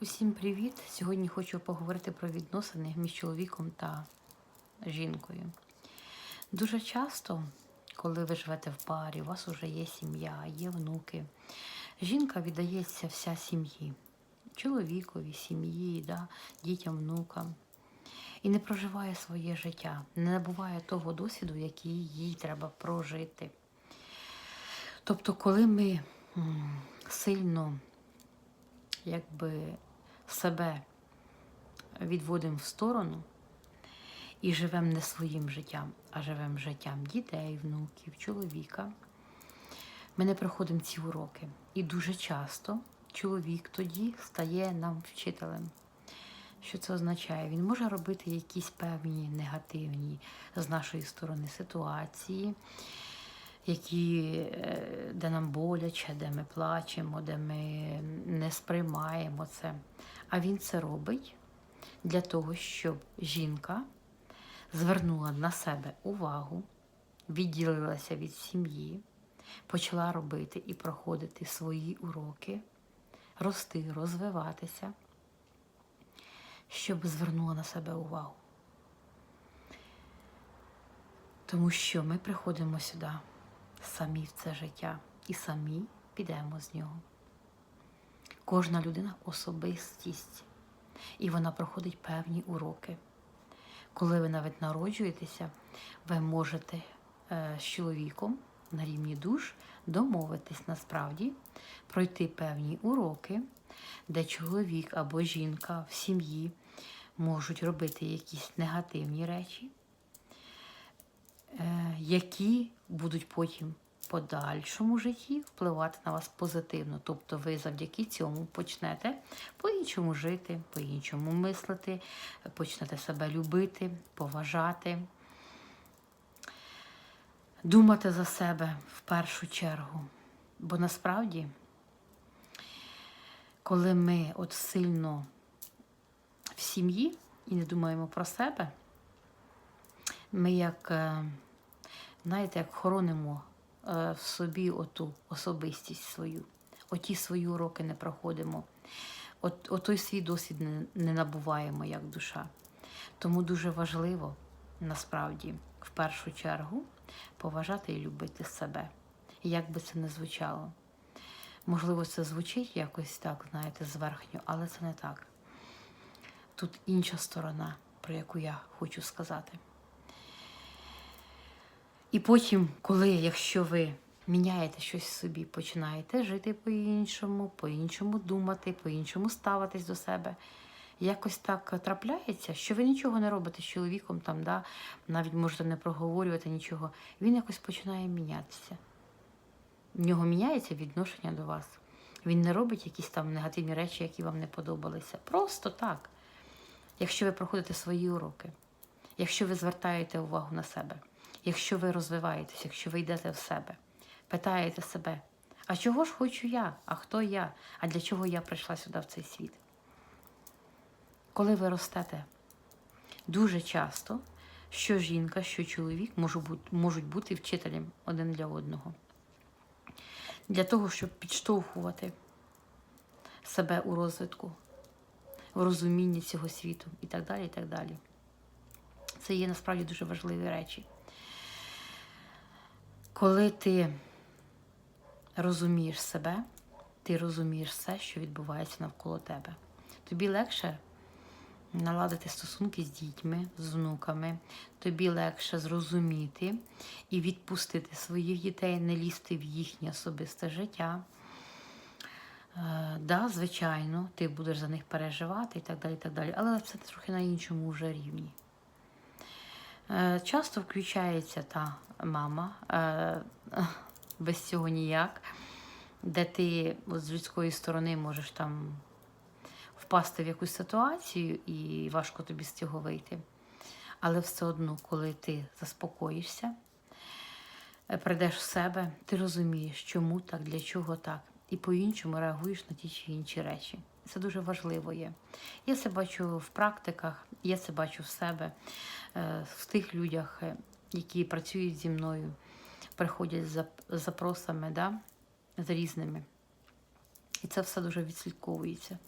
Усім привіт! Сьогодні хочу поговорити про відносини між чоловіком та жінкою. Дуже часто, коли ви живете в парі, у вас вже є сім'я, є внуки, жінка віддається вся сім'ї, чоловікові, сім'ї, да, дітям, внукам. І не проживає своє життя, не набуває того досвіду, який їй треба прожити. Тобто, коли ми сильно якби себе відводимо в сторону і живемо не своїм життям, а живемо життям дітей, внуків, чоловіка, ми не проходимо ці уроки. І дуже часто чоловік тоді стає нам вчителем. Що це означає? Він може робити якісь певні негативні з нашої сторони ситуації, які, е, де нам боляче, де ми плачемо, де ми не сприймаємо це. А він це робить для того, щоб жінка звернула на себе увагу, відділилася від сім'ї, почала робити і проходити свої уроки, рости, розвиватися, щоб звернула на себе увагу. Тому що ми приходимо сюди самі в це життя і самі підемо з нього. Кожна людина особистість, і вона проходить певні уроки. Коли ви навіть народжуєтеся, ви можете е, з чоловіком на рівні душ домовитись насправді, пройти певні уроки, де чоловік або жінка в сім'ї можуть робити якісь негативні речі, е, які будуть потім подальшому житті впливати на вас позитивно. Тобто ви завдяки цьому почнете по-іншому жити, по-іншому мислити, почнете себе любити, поважати, думати за себе в першу чергу. Бо насправді, коли ми от сильно в сім'ї і не думаємо про себе, ми як, е, знаєте, як хоронимо в собі оту особистість свою, оті свої уроки не проходимо, от, отой свій досвід не, не набуваємо як душа. Тому дуже важливо насправді в першу чергу поважати і любити себе. Як би це не звучало. Можливо, це звучить якось так, знаєте, зверхньо, але це не так. Тут інша сторона, про яку я хочу сказати. І потім, коли, якщо ви міняєте щось в собі, починаєте жити по-іншому, по-іншому думати, по-іншому ставитись до себе, якось так трапляється, що ви нічого не робите з чоловіком, там, да, навіть можете не проговорювати нічого, він якось починає мінятися. В нього міняється відношення до вас. Він не робить якісь там негативні речі, які вам не подобалися. Просто так. Якщо ви проходите свої уроки, якщо ви звертаєте увагу на себе, якщо ви розвиваєтесь, якщо ви йдете в себе, питаєте себе, а чого ж хочу я? А хто я? А для чого я прийшла сюди в цей світ? Коли ви ростете, дуже часто що жінка, що чоловік можуть бути, вчителем один для одного. Для того, щоб підштовхувати себе у розвитку, в розумінні цього світу і так далі. і так далі. Це є насправді дуже важливі речі. Коли ти розумієш себе, ти розумієш все, що відбувається навколо тебе. Тобі легше наладити стосунки з дітьми, з внуками, тобі легше зрозуміти і відпустити своїх дітей, не лізти в їхнє особисте життя. Е, да, звичайно, ти будеш за них переживати і так далі, і так далі, але це трохи на іншому вже рівні. Е, часто включається та мама, е, без цього ніяк, де ти от, з людської сторони можеш там впасти в якусь ситуацію і важко тобі з цього вийти. Але все одно, коли ти заспокоїшся, е, прийдеш в себе, ти розумієш, чому так, для чого так, і по-іншому реагуєш на ті чи інші речі. Це дуже важливо є. Я це бачу в практиках, я це бачу в себе, е, в тих людях, е, які працюють зі мною, приходять з запросами, да, з різними. І це все дуже відслідковується.